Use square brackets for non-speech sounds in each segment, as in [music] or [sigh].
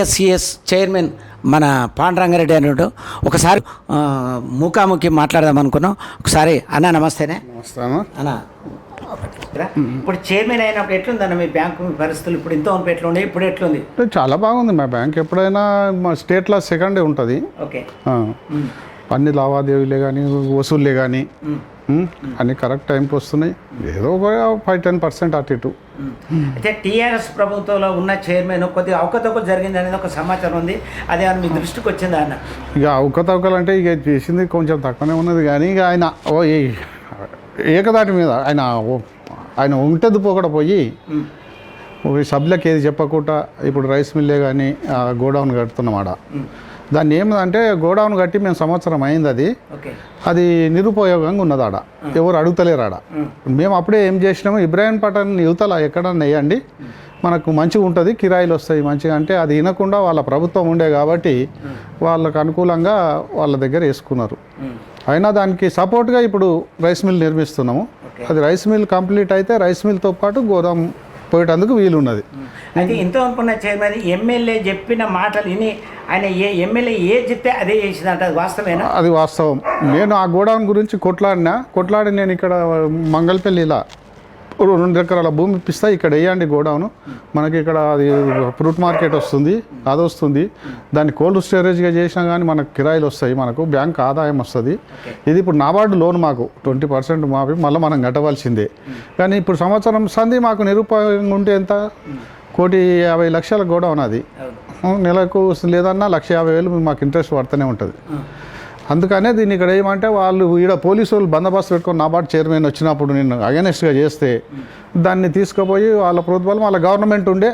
SCS chairman మన పాండురంగారెడ్డి అన్నాడు ఒకసారి ముఖాముఖి మాట్లాడదాం అనుకున్నాం. ఒకసారి అన్న నమస్తేనే. వస్తాను అన్న. ఇప్పుడు చైర్మన్ అయినప్పుడు ఎట్లుందన్న మీ బ్యాంకు పరిస్థితులు? ఇప్పుడు ఇంత ఎట్లుండే ఇప్పుడు ఎట్లుంది? చాలా బాగుంది. మా బ్యాంక్ ఎప్పుడైనా మా స్టేట్లో సెకండే ఉంటుంది. ఓకే. అన్ని లావాదేవీలే కానీ వసూళ్ళే కానీ అన్ని కరెక్ట్ టైంకి వస్తున్నాయి. ఏదో ఒక ఫైవ్ టెన్ పర్సెంట్ అటు ఇటు. అయితే టీఆర్ఎస్ ప్రభుత్వంలో ఉన్న చైర్మన్ కొద్దిగా అవకతవకలు జరిగింది అనేది ఒక సమాచారం ఉంది. అది ఏమన్నా మీ దృష్టికి వచ్చిందా అన్న? ఇక అవకతవకలు అంటే ఇక చేసింది కొంచెం తక్కువనే ఉన్నది కానీ ఇక ఆయన ఓ ఏకదాటి మీద ఆయన ఆయన ఉంటది పోకడ పోయి ఒక సభ్యులకు ఏది చెప్పకుండా ఇప్పుడు రైస్ మిల్లే కానీ గోడౌన్ కడుతున్నాం ఆడ ఉమ్, దాన్ని ఏమంటే గోడౌన్ కట్టి మేము సంవత్సరం అయింది అది. అది నిరుపయోగంగా ఉన్నది ఆడ ఎవరు అడుగుతలేరు ఆడ మేము అప్పుడే ఏం చేసినాము ఇబ్రాహీం పటన్ యువతల ఎక్కడన్నా వేయండి. మనకు మంచిగా ఉంటుంది కిరాయిలు వస్తాయి మంచిగా అంటే అది వినకుండా వాళ్ళ ప్రభుత్వం ఉండే కాబట్టి వాళ్ళకు అనుకూలంగా వాళ్ళ దగ్గర వేసుకున్నారు. అయినా దానికి సపోర్ట్గా ఇప్పుడు రైస్ మిల్ నిర్మిస్తున్నాము. అది రైస్ మిల్ కంప్లీట్ అయితే రైస్ మిల్తో పాటు గోదాం పోయేటందుకు వీలున్నది. అయితే ఇంత అనుకున్న చైర్మన్ ఎమ్మెల్యే చెప్పిన మాటలు విని ఆయన ఏ ఎమ్మెల్యే ఏ చెప్తే అదే చేసిందంట అది వాస్తవేనా అది వాస్తవం. నేను ఆ గోడౌన్ గురించి కొట్లాడినా. కొట్లాడి నేను ఇక్కడ మంగళపల్లిలా రెండు ఎకరాల భూమి ఇప్పిస్తా ఇక్కడ వేయండి గోడౌన్. మనకి ఇక్కడ అది ఫ్రూట్ మార్కెట్ వస్తుంది అది వస్తుంది. దాన్ని కోల్డ్ స్టోరేజ్గా చేసినా కానీ మనకు కిరాయిలు వస్తాయి మనకు బ్యాంక్ ఆదాయం వస్తుంది. ఇది ఇప్పుడు నాబార్డు లోన్ మాకు ట్వంటీ పర్సెంట్ మాపి మళ్ళీ మనం కట్టవలసిందే. కానీ ఇప్పుడు సంవత్సరం సంది మాకు నిరుపయోగంగా ఉంటే ఎంత? కోటి యాభై లక్షల గోడౌన్ అది. నెలకు లేదన్నా లక్ష యాభై వేలు మాకు ఇంట్రెస్ట్ పడుతూనే ఉంటుంది. అందుకనే దీన్ని ఇక్కడ ఏమంటే వాళ్ళు ఈడ పోలీసు వాళ్ళు బందోబస్తు పెట్టుకొని నాబార్డు చైర్మన్ వచ్చినప్పుడు నేను అగెనెస్ట్గా చేస్తే దాన్ని తీసుకుపోయి వాళ్ళ ప్రభుత్వాలు వాళ్ళ గవర్నమెంట్ ఉండే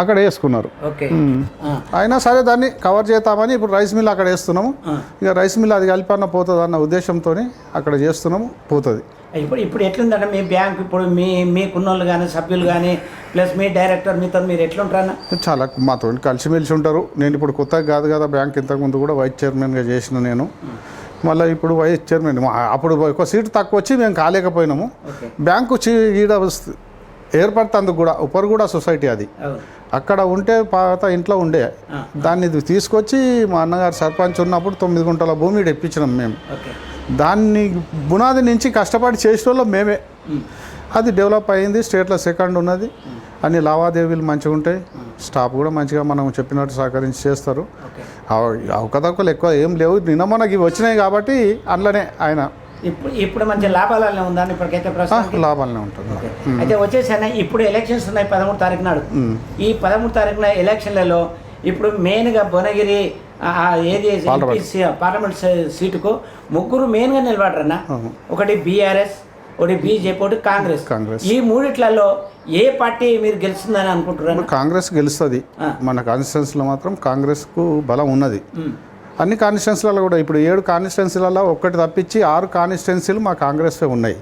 అక్కడ వేసుకున్నారు. అయినా సరే దాన్ని కవర్ చేద్దామని ఇప్పుడు రైస్ మిల్ అక్కడ వేస్తున్నాము. ఇక రైస్ మిల్ అది కలిపన్న పోతుంది అన్న ఉద్దేశంతో అక్కడ చేస్తున్నాము పోతుంది. ఇప్పుడు ఇప్పుడు ఎట్లుందంటే మీ బ్యాంక్ ఇప్పుడు మీ మీకున్న వాళ్ళు కానీ సభ్యులు కానీ ప్లస్ మీ డైరెక్టర్ మీతో మీరు ఎట్లుంటారన్న? చాలా మాతో కలిసిమెలిసి ఉంటారు. నేను ఇప్పుడు కొత్తగా కాదు కదా బ్యాంక్ ఇంతకుముందు కూడా వైస్ చైర్మన్గా చేసిన నేను. మళ్ళీ ఇప్పుడు వైస్ చైర్మన్ అప్పుడు ఒక సీటు తక్కువ వచ్చి మేము కాలేకపోయినాము. బ్యాంకు ఈడ వస్తు- ఏర్పడుతుంది కూడా ఉపర్ కూడా సొసైటీ అది. అక్కడ ఉంటే పాత ఇంట్లో ఉండే. దాన్ని తీసుకొచ్చి మా అన్నగారు సర్పంచ్ ఉన్నప్పుడు తొమ్మిది గుంటల భూమి ఇప్పించినాం మేము. దాన్ని బునాది నుంచి కష్టపడి చేసిన మేమే. అది డెవలప్ అయింది స్టేట్లో సెకండ్ ఉన్నది. అన్ని లావాదేవీలు మంచిగా ఉంటాయి. స్టాఫ్ కూడా మంచిగా మనం చెప్పినట్టు సహకరించి చేస్తారు. అవకతవకలు ఎక్కువ ఏం లేవు. నిన్న మనకి వచ్చినాయి కాబట్టి అందులోనే ఆయన. ఇప్పుడు ఇప్పుడు మంచి లాభాలనే ఉందని ఇప్పటికైతే ప్రస్తుతం లాభాలనే ఉంటుంది. అయితే వచ్చేసాన ఇప్పుడు ఎలక్షన్స్ ఉన్నాయి పదమూడు తారీఖు నాడు. ఈ పదమూడు తారీఖున ఎలక్షన్లలో ఇప్పుడు మెయిన్గా భువనగిరి ఏది పార్లమెంట్. సీటుకు ముగ్గురు మెయిన్గా నిలబడరన్న. ఒకటి బీఆర్ఎస్ ఒకటి బీజేపీ ఒకటి కాంగ్రెస్. కాంగ్రెస్. ఈ మూడిట్లలో ఏ పార్టీ మీరు గెలుస్తుందని అనుకుంటున్నారు కాంగ్రెస్ గెలుస్తుంది. మన కాన్స్టిట్యున్సీలో మాత్రం కాంగ్రెస్కు బలం ఉన్నది. అన్ని కాన్స్టిట్యున్సీలలో కూడా ఇప్పుడు ఏడు కాన్స్టిట్యున్సీలలో ఒక్కటి తప్పించి ఆరు కాన్స్టిట్యున్సీలు మా కాంగ్రెస్వే ఉన్నాయి.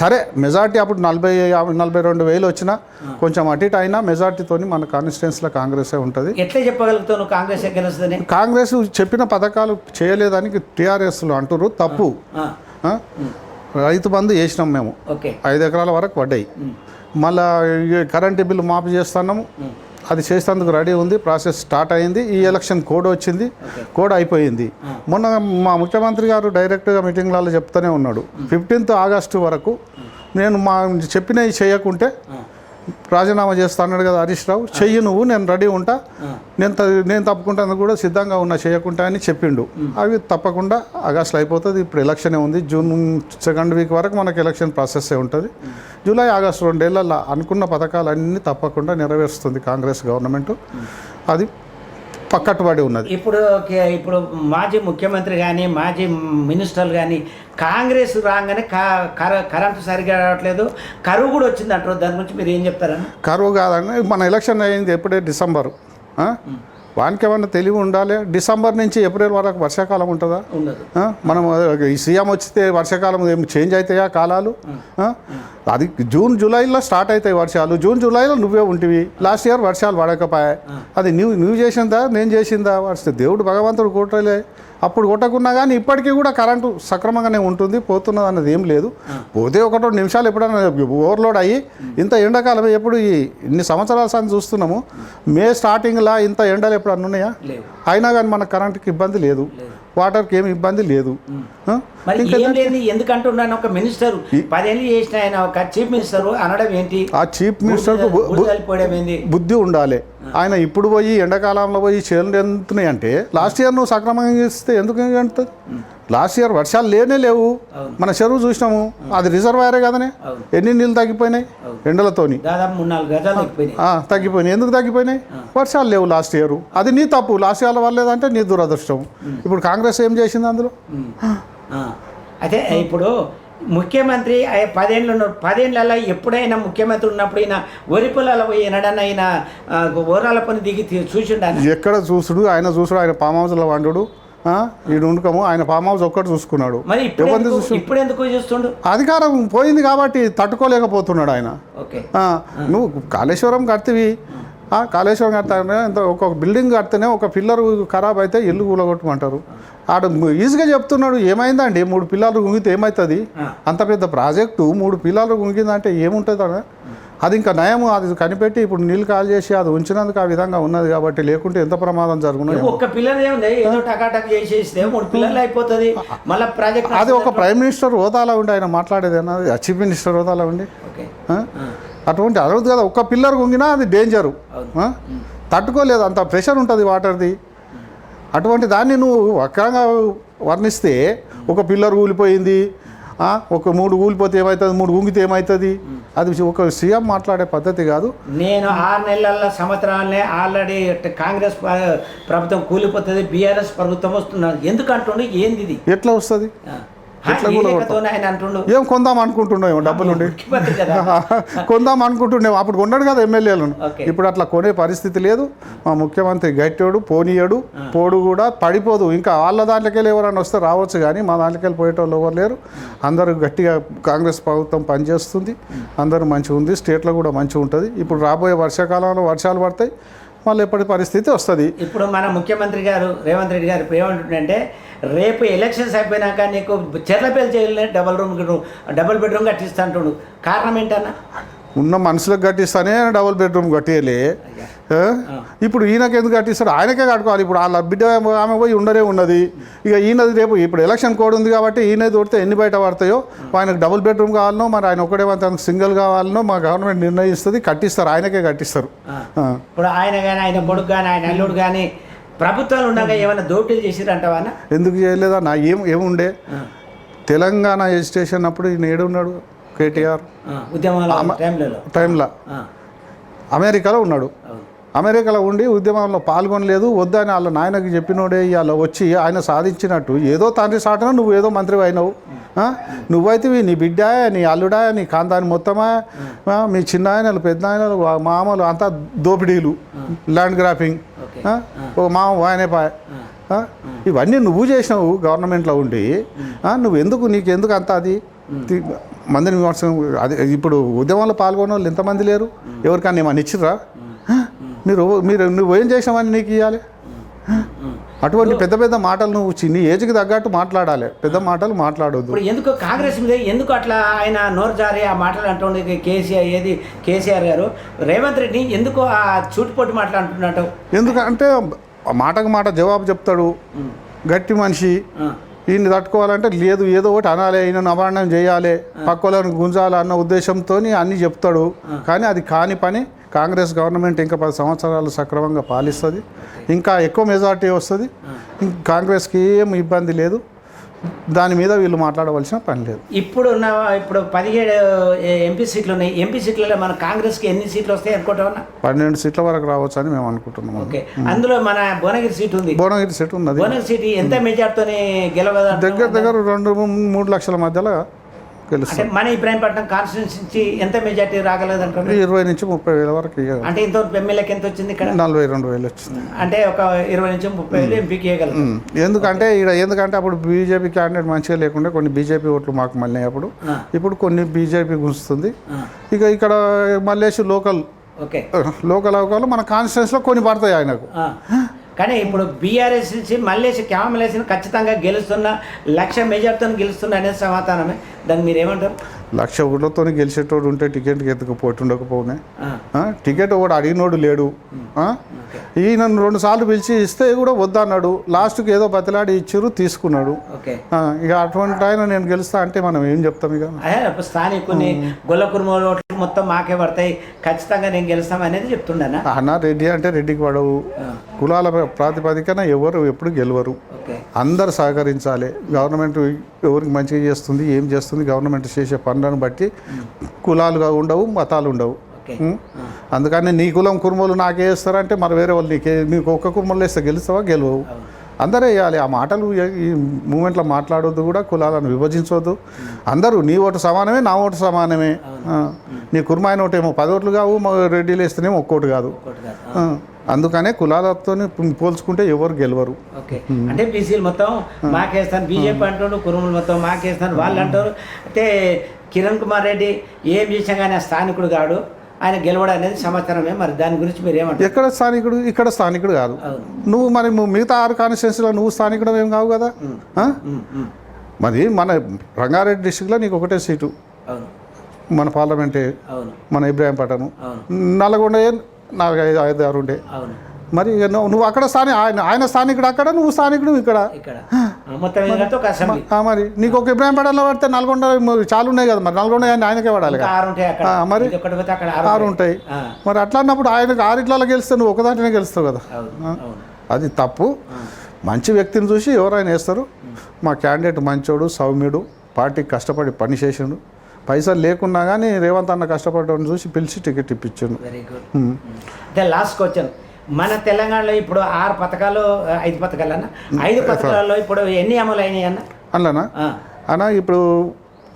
సరే మెజార్టీ అప్పుడు నలభై నలభై రెండు వేలు వచ్చినా కొంచెం అటు ఇటు అయినా మెజార్టీతోని మన కాన్స్టిట్యున్సీలో కాంగ్రెసే ఉంటుంది. ఎట్లా చెప్పగలుగుతావు నువ్వు కాంగ్రెస్ కాంగ్రెస్ చెప్పిన పథకాలు చేయలేదని టీఆర్ఎస్లు అంటున్నారు తప్పు? రైతు బంధు చేసినాం మేము. ఐదు ఎకరాల వరకు పడ్డాయి. మళ్ళా కరెంటు బిల్లు మాఫీ చేస్తున్నాము. అది చేసేందుకు రెడీ ఉంది. ప్రాసెస్ స్టార్ట్ అయింది. ఈ ఎలక్షన్ కోడ్ వచ్చింది. కోడ్ అయిపోయింది. మొన్న మా ముఖ్యమంత్రి గారు డైరెక్ట్గా మీటింగ్లలో చెప్తూనే ఉన్నాడు. ఫిఫ్టీన్త్ ఆగస్టు వరకు నేను మా చెప్పినవి చేయకుంటే రాజీనామా చేస్తా అన్నాడు కదా హరీష్ రావు. చెయ్యి నువ్వు నేను రెడీ ఉంటా. నేను నేను తప్పకుండా కూడా సిద్ధంగా ఉన్నా చేయకుండా అని చెప్పిండు. అవి తప్పకుండా ఆగస్టులో అయిపోతుంది. ఇప్పుడు ఎలక్షనే ఉంది. జూన్ సెకండ్ వీక్ వరకు మనకి ఎలక్షన్ ప్రాసెస్ ఉంటుంది. జూలై ఆగస్టు రెండేళ్ళలో అనుకున్న పథకాలన్నీ తప్పకుండా నెరవేరుస్తుంది కాంగ్రెస్ గవర్నమెంట్. అది పక్కట్టుబడి ఉన్నది. ఇప్పుడు ఇప్పుడు మాజీ ముఖ్యమంత్రి కానీ మాజీ మినిస్టర్లు కానీ కాంగ్రెస్ రాగానే కరెంటు సరిగా రావట్లేదు. కరువు కూడా వచ్చింది అంటారు. దాని గురించి మీరు ఏం చెప్తారన్న కరువు కాదండి. మన ఎలక్షన్ అయింది ఎప్పుడే? డిసెంబర్? వానికి ఏమన్నా తెలివి ఉండాలి? డిసెంబర్ నుంచి ఏప్రిల్ వరకు వర్షాకాలం ఉంటుందా? మనం ఈ సీఎం వచ్చితే వర్షాకాలం ఏం చేంజ్ అవుతాయా కాలాలు? అది జూన్ జూలైలో స్టార్ట్ అవుతాయి వర్షాలు. జూన్ జూలైలో నువ్వే ఉంటివి. లాస్ట్ ఇయర్ వర్షాలు పడకపోయాయి. అది నువ్వు నువ్వు చేసిందా? నేను చేసిందా? వర్ష దేవుడు భగవంతుడు కూటలే అప్పుడు కొట్టకున్నా కానీ ఇప్పటికీ కూడా కరెంటు సక్రమంగానే ఉంటుంది పోతున్నది అన్నది ఏం లేదు. పోతే ఒకటో నిమిషాలు ఎప్పుడైనా ఓవర్లోడ్ అయ్యి ఇంత ఎండాకాలం ఎప్పుడు ఈ ఇన్ని సంవత్సరాల సార్లు చూస్తున్నాము. మే స్టార్టింగ్లా ఇంత ఎండలు ఎప్పుడన్నా ఉన్నాయా? అయినా కానీ మన కరెంట్కి ఇబ్బంది లేదు. వాటర్కి ఏమి ఇబ్బంది లేదు. ఎందుకంటున్నాను ఒక మినిస్టర్. పదేళ్ళు చేసిన ఆయన ఒక చీఫ్ మినిస్టర్ అనడం ఏంటి? ఆ చీఫ్ ఏంది? బుద్ధి ఉండాలి. ఆయన ఇప్పుడు పోయి ఎండాకాలంలో పోయి చేనులు ఎంతున్నాయి అంటే లాస్ట్ ఇయర్ నువ్వు సక్రమంగా ఇస్తే ఎందుకు ఎండుతుంది? లాస్ట్ ఇయర్ వర్షాలు లేనే లేవు. మన చెరువు చూసినాము. అది రిజర్వాయరే కదనే. ఎన్ని నీళ్ళు తగ్గిపోయినాయి ఎండలతోని? తగ్గిపోయినాయి. ఎందుకు తగ్గిపోయినాయి? వర్షాలు లేవు లాస్ట్ ఇయర్. అది నీ తప్పు. లాస్ట్ ఇయర్ వల్లేదంటే నీ దురదృష్టం. ఇప్పుడు కాంగ్రెస్ ఏం చేసింది అందులో. అయితే ఇప్పుడు ముఖ్యమంత్రి ఆయన పదేళ్ళు ఉన్నారు పదేళ్ళల్లో ఎప్పుడైనా ముఖ్యమంత్రి ఉన్నప్పుడు ఈయన వరి పొలాల పోయి ఎనడన్నా ఆయన ఓరాల పని దిగి చూసిండాను? ఎక్కడ చూసుడు? ఆయన చూసుడు ఆయన ఫామ్ హౌస్లో వండుడు ఈడు ఉండకము ఆయన ఫామ్ హౌస్ ఒక్కటి చూసుకున్నాడు. మరి ఇప్పుడు ఎందుకు- చూస్తుండు? అధికారం పోయింది కాబట్టి తట్టుకోలేకపోతున్నాడు ఆయన. నువ్వు కాళేశ్వరం కడితివి. కాళేశ్వరం కడతానే ఇంత ఒక బిల్డింగ్ కడితేనే ఒక పిల్లర్ ఖరాబ్ అయితే ఇల్లు కూలగొట్టమంటారు ఆడ ఈజీగా చెప్తున్నాడు ఏమైందండి? మూడు పిల్లలు గుంగితే ఏమవుతుంది. అంత పెద్ద ప్రాజెక్టు మూడు పిల్లలు గుంగిందంటే ఏముంటుంది అక్కడ అది ఇంకా నయం అది కనిపెట్టి ఇప్పుడు నీళ్ళు కాల్ చేసి అది ఉంచినందుకు ఆ విధంగా ఉన్నది కాబట్టి లేకుంటే ఎంత ప్రమాదం జరుగునో ఏమో. ఒక్క పిల్లలు ఏముంది? ఏదో టకాటక్ చేసేస్తే మూడు పిల్లలు అయిపోతుంది. మళ్ళీ ప్రాజెక్ట్ అది ఒక ప్రైమ్ మినిస్టర్ హోదాలో ఉండి ఆయన మాట్లాడేది అన్నది చీఫ్ మినిస్టర్ హోదాలో ఉండి? అటువంటి అరవదు కదా ఒక్క పిల్లర్ గుంగినా అది డేంజరు? తట్టుకోలేదు అంత ప్రెషర్ ఉంటుంది వాటర్ది అటువంటి దాన్ని నువ్వు వక్రంగా వర్ణిస్తే ఒక పిల్లర్ కూలిపోయింది? ఒక మూడు కూలిపోతే ఏమవుతుంది మూడు గుంగితే ఏమవుతుంది అది ఒక సీఎం మాట్లాడే పద్ధతి కాదు. నేను ఆరు నెలల సంవత్సరాలనే ఆల్రెడీ కాంగ్రెస్ ప్ర- ప్రభుత్వం కూలిపోతుంది బీఆర్ఎస్ ప్రభుత్వం వస్తున్నది ఎందుకు అంటుండు ఏంది ఇది ఎట్లా వస్తుంది? ఏం కొందాం అనుకుంటున్నావు డబ్బులుండి ముఖ్యమంత్రి కదా. [laughs] కొందాం అనుకుంటుండే అప్పుడు కొన్నాడు కదా ఎమ్మెల్యేలను. ఇప్పుడు అట్లా కొనే పరిస్థితి లేదు. మా ముఖ్యమంత్రి గట్టాడు పోనీయడు పోడు కూడా పడిపోదు. ఇంకా వాళ్ళ దాంట్లోకి వెళ్ళి ఎవరైనా వస్తే రావచ్చు కానీ మా దాంట్లోకి వెళ్ళి పోయేటోళ్ళు ఎవరు లేరు. అందరూ గట్టిగా కాంగ్రెస్ ప్రభుత్వం పనిచేస్తుంది. అందరూ మంచిగా ఉంది. స్టేట్లో కూడా మంచిగా ఉంటుంది. ఇప్పుడు రాబోయే వర్షాకాలంలో వర్షాలు పడతాయి. మళ్ళీ ఎప్పటి పరిస్థితి వస్తుంది. ఇప్పుడు మన ముఖ్యమంత్రి గారు రేవంత్ రెడ్డి గారు ఏమంటుండంటే రేపు ఎలక్షన్స్ అయిపోయినాక నీకు Cherlapally jail double room double bedroom కట్టిస్తా అంటుండు. కారణం ఏంటన్నా? ఉన్న మనుషులకు కట్టిస్తానే డబుల్ బెడ్రూమ్ కట్టేయలే? ఇప్పుడు ఈయనకి ఎందుకు కట్టిస్తాడు? ఆయనకే కట్టుకోవాలి. ఇప్పుడు వాళ్ళ బిడ్డ ఆమె పోయి ఉండనే ఉన్నది. ఇక ఈయనది రేపు ఇప్పుడు ఎలక్షన్ కోడ్ ఉంది కాబట్టి ఈయన దొరికితే ఎన్ని బయట పడతాయో? ఆయనకు డబుల్ బెడ్రూమ్ కావాలనో మరి ఆయన ఒకటే తనకు సింగిల్ కావాలనో మా గవర్నమెంట్ నిర్ణయిస్తుంది కట్టిస్తారు. ఆయనకే కట్టిస్తారు. ఇప్పుడు ఆయన కానీ ఆయన కొడుకు కానీ ఆయన అల్లుడు కానీ ప్రభుత్వాలు ఉండగా ఏమైనా దోపిడీలు అన్న? ఎందుకు చేయలేదా నా ఏం ఏముండే? తెలంగాణ ఎజిటేషన్ అప్పుడు ఈయన ఏడున్నాడు? కేటీఆర్. ఉద్యమాల టైంలో. అమెరికాలో ఉన్నాడు. అమెరికాలో ఉండి ఉద్యమంలో పాల్గొనలేదు వద్దని వాళ్ళ నాయనకి చెప్పినోడే ఇవాళ వచ్చి ఆయన సాధించినట్టు. ఏదో తండ్రి సాటన నువ్వు ఏదో మంత్రి అయినావు? నువ్వైతే నీ బిడ్డ నీ అల్లుడా నీ కాంతాని మొత్తమా? మీ చిన్న ఆయనలు పెద్ద ఆయనలు మామలు అంతా దోపిడీలు ల్యాండ్ గ్రాఫింగ్? ఓ మామ ఆయనే పాయ ఆ? ఇవన్నీ నువ్వు చేసినావు గవర్నమెంట్లో ఉండి? నువ్వు ఎందుకు నీకు ఎందుకు అంత అది? మందిని విమర్శనం అది ఇప్పుడు ఉద్యమంలో పాల్గొన్న వాళ్ళు ఎంతమంది లేరు? ఎవరికన్నా ఏమన్నా ఇచ్చిర్రా? మీరు మీరు నువ్వు ఏం చేసావని నీకు ఇవ్వాలి అటువంటి పెద్ద పెద్ద మాటలు నువ్వు నీ ఏజ్కి తగ్గట్టు మాట్లాడాలి. పెద్ద మాటలు మాట్లాడొద్దు. ఎందుకు కాంగ్రెస్ మీద ఎందుకు అట్లా ఆయన నోరు జారి ఆ మాటలు అంటుండే కేసీఆర్ ఏది? కేసీఆర్ గారు. రేవంత్ రెడ్డి ఎందుకు ఆ చూటుపోటు మాటలు అంటున్నట్టు? ఎందుకంటే ఆ మాటకు మాట జవాబు చెప్తాడు. గట్టి మనిషి. ఈయన్ని తట్టుకోవాలంటే లేదు ఏదో ఒకటి అనాలి ఈయన అవాండం చేయాలి పక్కలను గుంజాలి అన్న ఉద్దేశంతో అన్నీ చెప్తాడు. కానీ అది కాని పని కాంగ్రెస్ గవర్నమెంట్ ఇంకా పది సంవత్సరాలు సక్రమంగా పాలిస్తుంది. ఇంకా ఎక్కువ మెజార్టీ వస్తుంది. కాంగ్రెస్కి ఏం ఇబ్బంది లేదు. దాని మీద వీళ్ళు మాట్లాడవలసిన పని లేదు. ఇప్పుడు ఉన్న ఇప్పుడు పదిహేడు ఎంపీ సీట్లు ఉన్నాయి. ఎంపీ సీట్లలో మన కాంగ్రెస్కి ఎన్ని సీట్లు వస్తాయి అనుకుంటామన్నా పన్నెండు సీట్ల వరకు రావచ్చు అని మేము అనుకుంటున్నాము. ఓకే. అందులో మన భువనగిరి సీట్ ఉంది. భువనగిరి సీట్ ఉన్నది. భువనగిరి సీట్ ఎంత మెజార్టీతోనే గెలవదా దగ్గర దగ్గర రెండు మూడు లక్షల మధ్యలో అంటే గెలుస్తుంది మన ఇబ్రాహీంపట్నం కాన్స్టిట్యూన్సీ నుంచి ఎంత మెజార్టీ రాగలదు ఇరవై నుంచి ముప్పై వేల వరకు అంటే ఇంత ఎమ్మెల్యేకి ఎంత వచ్చింది ఇక్కడ? నలభై రెండు వేలు వచ్చింది. అంటే ఒక ఇరవై నుంచి ముప్పై వేలు ఎంపీకి ఇవ్వగలరు. ఎందుకంటే ఇక్కడ ఎందుకంటే అప్పుడు బీజేపీ క్యాండిడేట్ మంచిగా లేకుండా కొన్ని బీజేపీ ఓట్లు మాకు మళ్ళీ అప్పుడు. ఇప్పుడు కొన్ని బీజేపీ గుంచుతుంది ఆ, ఇక ఇక్కడ మల్లేసి లోకల్. లోకల్ అవకాశాలు మన కాన్స్టిట్యూన్స్లో కొన్ని పడతాయి ఆయనకు. కానీ ఇప్పుడు బీఆర్ఎస్ నుంచి మల్లేసి క్యామలేసిన ఖచ్చితంగా గెలుస్తున్న లక్ష మెజార్టీతో గెలుస్తున్న అనేది సమాధానమే. దాన్ని మీరు ఏమంటారు లక్ష ఓట్లతో గెలిచేటోడు ఉంటే టికెట్కి ఎత్తుకుపోటు ఉండకపోనే? టికెట్ ఒకడు అడిగినోడు లేడు. ఈయన రెండు సార్లు పిలిచి ఇస్తే కూడా వద్దన్నాడు. లాస్ట్కి ఏదో బతిలాడి ఇచ్చిర్రు తీసుకున్నాడు. ఇక అటువంటి ఆయన నేను గెలుస్తా అంటే మనం ఏం చెప్తాం ఇక? స్థానికుని గొల్ల కుర్మ ఓట్లు మొత్తం మాకే పడతాయి ఖచ్చితంగా నేను గెలుస్తాం అనేది చెప్తుండనా? అన్న రెడ్డి అంటే రెడ్డికి పడవు. కులాల ప్రాతిపదికన ఎవరు ఎప్పుడు గెలవరు. అందరు సహకరించాలి. గవర్నమెంట్ ఎవరికి మంచిగా చేస్తుంది ఏం చేస్తుంది గవర్నమెంట్ చేసే పనులను బట్టి కులాలుగా ఉండవు మతాలు ఉండవు? అందుకని నీ కులం కుర్మలు నాకే వేస్తారంటే మరి వేరే వాళ్ళు నీకే నీకు ఒక్క కుర్మలు వేస్తే గెలుస్తావా గెలవవు. అందరూ వేయాలి. ఆ మాటలు ఈ మూమెంట్లో మాట్లాడొద్దు కూడా కులాలను విభజించవద్దు అందరూ నీ ఓటు సమానమే నా ఓటు సమానమే. నీ కుర్మాయిన ఓటేమో పది ఓట్లు కావు మా రెడ్డిలు వేస్తేనేమో ఒక్కోటి కాదు. అందుకనే కులాలతో పోల్చుకుంటే ఎవరు గెలవరు. ఓకే. అంటే బీసీలు మొత్తం మాకేస్తాను బీజేపీ అంటాడు కురుములు మొత్తం మాకేస్తాను వాళ్ళు అంటారు అయితే కిరణ్ కుమార్ రెడ్డి ఏం చేసినా కానీ స్థానికుడు కాడు. ఆయన గెలవడం అనేది సమాచారమే. మరి దాని గురించి మీరు ఏమంటారు ఎక్కడ స్థానికుడు ఇక్కడ స్థానికుడు కాదు. నువ్వు మరి మిగతా ఆరు కాన్స్టిట్యున్సీలో నువ్వు స్థానికుడు ఏం కావు కదా. మరి మన రంగారెడ్డి డిస్టిక్లో నీకు ఒకటే సీటు. మన పార్లమెంటే మన ఇబ్రాహీంపట్నం అవును. నల్గొండ నాకు ఐదు ఐదు ఆరు ఉండే. మరి నువ్వు అక్కడ స్థాని ఆయన ఆయన స్థానికుడు అక్కడ నువ్వు స్థానికుడు ఇక్కడ. మరి నీకు ఒక ఇబ్రాహీంపట్నంలో పడితే నల్గొండ చాలా ఉన్నాయి కదా మరి. నల్గొండ ఆయన ఆయనకే పడాలి మరి? ఆరు ఉంటాయి. మరి అట్లా అన్నప్పుడు ఆయనకు ఆరిట్లలో గెలిస్తే నువ్వు ఒకదాంట్లోనే గెలుస్తావు కదా. అది తప్పు. మంచి వ్యక్తిని చూసి ఎవరైనా వేస్తారు. మా క్యాండిడేట్ మంచోడు సౌమ్యుడు పార్టీకి కష్టపడి పని చేసిండు. పైసలు లేకున్నా కానీ రేవంత్ అన్న కష్టపడ్డాడు చూసి పిలిచి టికెట్ ఇప్పించిండు. వెరీ గుడ్ అంటే లాస్ట్ క్వశ్చన్ మన తెలంగాణలో ఇప్పుడు ఆరు పథకాలు ఐదు పథకాలు అన్న. ఐదు పథకాలలో ఇప్పుడు ఎన్ని అమలు అయినాయి అన్న? అందులోనా ఆ, అన్న ఇప్పుడు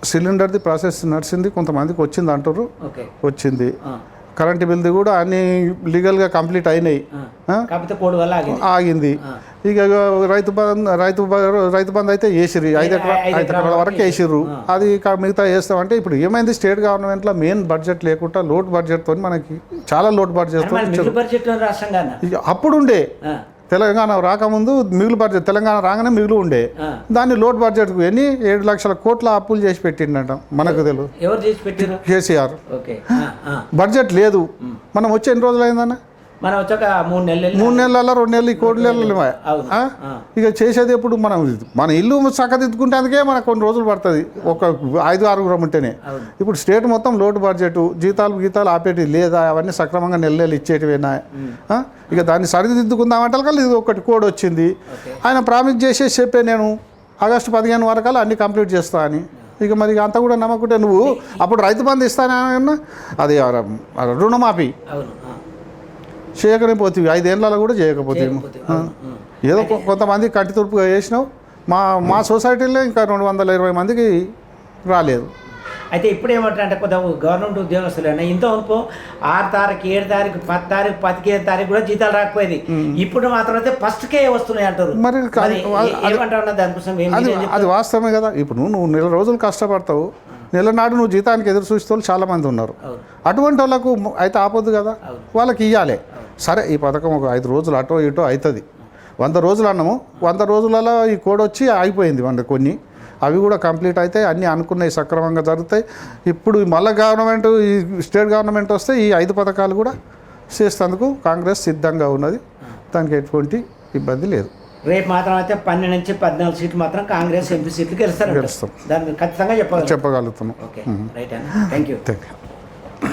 సిలిండర్ది ప్రాసెస్ నడిచింది కొంతమందికి వచ్చింది అంటారు వచ్చింది. కరెంటు బిల్ది కూడా అన్ని లీగల్గా కంప్లీట్ అయినాయి. ఆగింది. ఇక రైతు బంద్ రైతు రైతు బంద్ అయితే వేసిర్రు ఐదు ఎకరా ఐదు ఎకరాల వరకు వేసిర్రు. అది మిగతా వేస్తామంటే ఇప్పుడు ఏమైంది స్టేట్ గవర్నమెంట్లో మెయిన్ బడ్జెట్ లేకుండా లోడ్ బడ్జెట్తో మనకి చాలా లోడ్ బడ్జెట్ బడ్జెట్ అప్పుడు ఉండే తెలంగాణ రాకముందు మిగులు బడ్జెట్ తెలంగాణ రాగానే మిగులు ఉండే. దాన్ని లోడ్ బడ్జెట్కు ఎన్ని ఏడు లక్షల కోట్ల అప్పులు చేసి పెట్టిండట మనకు పెట్టారు కేసీఆర్. బడ్జెట్ లేదు మనం వచ్చి ఎన్ని రోజులు అయిందన్న మనం వచ్చాక మూడు నెలలు మూడు నెలల రెండు నెలలు ఈ కోటి నెలలు ఇక చేసేది ఎప్పుడు మనం మన ఇల్లు చక్కదిద్దుకుంటే అందుకే మనకు కొన్ని రోజులు పడుతుంది. ఒక ఐదు ఆరుగురం ఉంటేనే. ఇప్పుడు స్టేట్ మొత్తం లోటు బడ్జెట్ జీతాలు గీతాలు ఆపేటివి లేదా అవన్నీ సక్రమంగా నెల నెలలు ఇచ్చేటివేనా? ఇక దాన్ని సరిదిద్దుకుందామంటే కల్లా ఇది ఒకటి కోడ్ వచ్చింది. ఆయన ప్రామిస్ చేసేసి చెప్పే నేను ఆగస్టు పదిహేను వరకల్లా అన్ని కంప్లీట్ చేస్తా అని. ఇక మరి అంతా కూడా నమ్మకుంటే నువ్వు అప్పుడు రైతు బంధు ఇస్తానన్నా అది రుణమాఫీ. చేయకనే పోతివి. ఐదేళ్ళలో కూడా చేయకపోతే. ఏదో కొంతమంది కట్టి తురుపుగా చేసినావు. మా మా సొసైటీలో ఇంకా రెండు వందల ఇరవై మందికి రాలేదు. అయితే ఇప్పుడు ఏమంటారంటే కొద్దిగా గవర్నమెంట్ ఉద్యోగస్తులైనా ఇంత వరకు ఆరు తారీఖు ఏడు తారీఖు పది తారీఖు పదిహేను తారీఖు కూడా జీతాలు రాకపోయేది. ఇప్పుడు మాత్రం అయితే ఫస్ట్కే వస్తున్నాయి అంటారు. మరి ఏమంటారు దానికోసం అది వాస్తవమే కదా. ఇప్పుడు నువ్వు నెల రోజులు కష్టపడతావు. నెల నాడు నువ్వు జీతానికి ఎదురు చూసే వాళ్ళు చాలామంది ఉన్నారు. అటువంటి వాళ్ళకు అయితే ఆపొద్దు కదా. వాళ్ళకి ఇవ్వాలి సరే ఈ పథకం ఒక ఐదు రోజులు అటో ఇటో అవుతుంది వంద రోజులు అన్నాము. వంద రోజులలో ఈ కోడ్ వచ్చి ఆగిపోయింది మన కొన్ని. అవి కూడా కంప్లీట్ అయితే అన్నీ అనుకున్నవి సక్రమంగా జరుగుతాయి. ఇప్పుడు మళ్ళీ గవర్నమెంట్ ఈ స్టేట్ గవర్నమెంట్ వస్తే ఈ ఐదు పథకాలు కూడా చేసేందుకు కాంగ్రెస్ సిద్ధంగా ఉన్నది. దానికి ఎటువంటి ఇబ్బంది లేదు. రేపు మాత్రం అయితే పన్నెండు నుంచి పద్నాలుగు సీట్లు మాత్రం కాంగ్రెస్ ఎంపీ సీట్లు గెలుస్తారు గెలుస్తాం. దాన్ని ఖచ్చితంగా ఓకే. రైట్ అండి థ్యాంక్ యూ థ్యాంక్ యూ